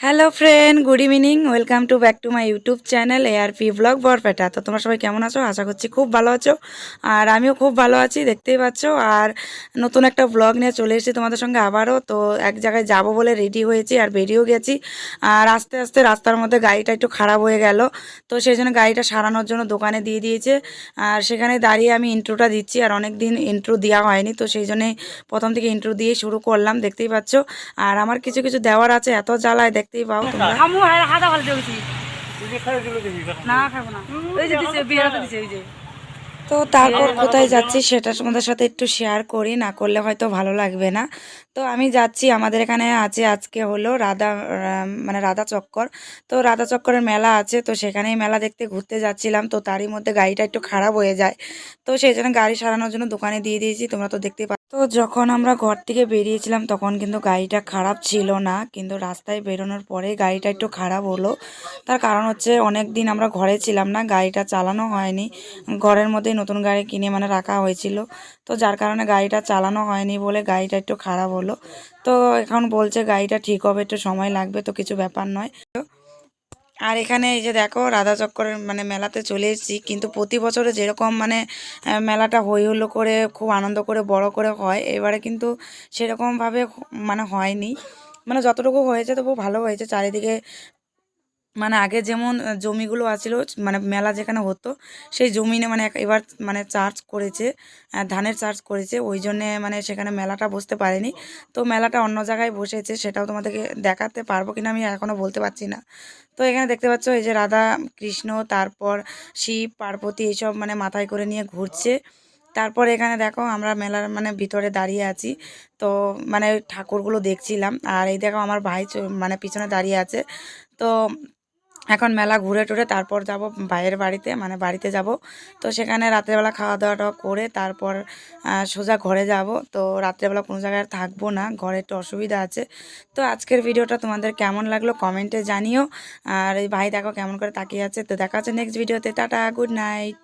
Hello friend good evening welcome to back to my YouTube channel ARP blog Barpeta তো তোমরা সবাই কেমন আছো? আশা করছি খুব ভালো আছো। আর আমিও খুব ভালো আছি, দেখতেই পাচ্ছ। আর নতুন একটা ব্লগ নিয়ে চলে এসেছি তোমাদের সঙ্গে আবারও। তো এক জায়গায় যাব বলে রেডি হয়েছি আর বেরিয়েও গেছি। আর আস্তে আস্তে রাস্তার মধ্যে গাড়িটা একটু খারাপ হয়ে গেল। তো সেই জন্য গাড়িটা সারানোর জন্য দোকানে দিয়ে দিয়েছে। আর সেখানে দাঁড়িয়ে আমি ইন্ট্রোটা দিচ্ছি। আর অনেক দিন ইন্ট্রো দেওয়া হয়নি। তো সেই জন্যে প্রথম থেকে ইন্ট্রো দিয়ে শুরু করলাম, দেখতেই পাচ্ছ। আর আমার কিছু কিছু দেওয়ার আছে। এত জ্বালায় দেখতেই পাও তোমরা। আমু হাদা ভালো দেখছি না খাব না। ওই যে দিছে বিয়াতে দিছে ওই যে। তো তারপর কোথায় যাচ্ছি সেটা তোমাদের সাথে একটু শেয়ার করি, না করলে হয়তো ভালো লাগবে না। তো আমি যাচ্ছি, আমাদের এখানে আছে আজকে হলো রাধা মানে রাধা চক্কর। তো রাধা চক্করের মেলা আছে, তো সেখানেই মেলা দেখতে ঘুরতে যাচ্ছিলাম। তো তারই মধ্যে গাড়িটা একটু খারাপ হয়ে যায়। তো সেই জন্য গাড়ি সারানোর জন্য দোকানে দিয়ে দিয়েছি, তোমরা তো দেখতে পাচ্ছ তো যখন আমরা ঘর থেকে বেরিয়েছিলাম, তখন কিন্তু গাড়িটা খারাপ ছিল না। কিন্তু রাস্তায় বেরোনোর পরে গাড়িটা একটু খারাপ হলো। তার কারণ হচ্ছে অনেক দিন আমরা ঘরে ছিলাম না, গাড়িটা চালানো হয়নি। ঘরের মধ্যেই নতুন গাড়ি কিনে মানে রাখা হয়েছিল। তো যার কারণে গাড়িটা চালানো হয়নি বলে গাড়িটা একটু খারাপ হলো। তো এখন বলছে গাড়িটা ঠিক হবে, একটু সময় লাগবে, তো কিছু ব্যাপার নয়। আর এখানে এই যে দেখো, রাধা চক্করের মানে মেলাতে চলে এসেছি। কিন্তু প্রতি বছরে যেরকম মানে মেলাটা হই হুল্লো করে, খুব আনন্দ করে, বড় করে হয়, এবারে কিন্তু সেরকমভাবে মানে হয়নি। মানে যতটুকু হয়েছে তবু ভালো হয়েছে। চারিদিকে মানে আগে যেমন জমিগুলো আছিল মানে মেলা যেখানে হতো, সেই জমিনে মানে এবার মানে চার্জ করেছে ধানের চার্জ করেছে, ওই জন্যে মানে সেখানে মেলাটা বসতে পারেনি। তো মেলাটা অন্য জায়গায় বসেছে, সেটাও তোমাদেরকে দেখাতে পারব কিনা আমি এখনও বলতে পারছি না। তো এখানে দেখতে পাচ্ছ, এই যে রাধা কৃষ্ণ, তারপর শিব, পার্বতী, এইসব মানে মাথায় করে নিয়ে ঘুরছে। তারপর এখানে দেখো, আমরা মেলার মানে ভিতরে দাঁড়িয়ে আছি। তো মানে ঠাকুরগুলো দেখছিলাম, আর এই দেখো আমার ভাই মানে পিছনে দাঁড়িয়ে আছে। তো এখন মেলা ঘুরে টুরে তারপর যাব ভাইয়ের বাড়িতে মানে বাড়িতে যাব। তো সেখানে রাত্রেবেলা খাওয়া দাওয়াটা করে তারপর সোজা ঘরে যাব। তো রাত্রেবেলা কোনো জায়গায় থাকব না, ঘরে একটু অসুবিধা আছে। তো আজকের ভিডিওটা তোমাদের কেমন লাগল কমেন্টে জানিও। আর এই ভাই দেখো কেমন করে তাকিয়ে আছে। তো দেখা যাচ্ছে নেক্সট ভিডিওতে টাটা গুড নাইট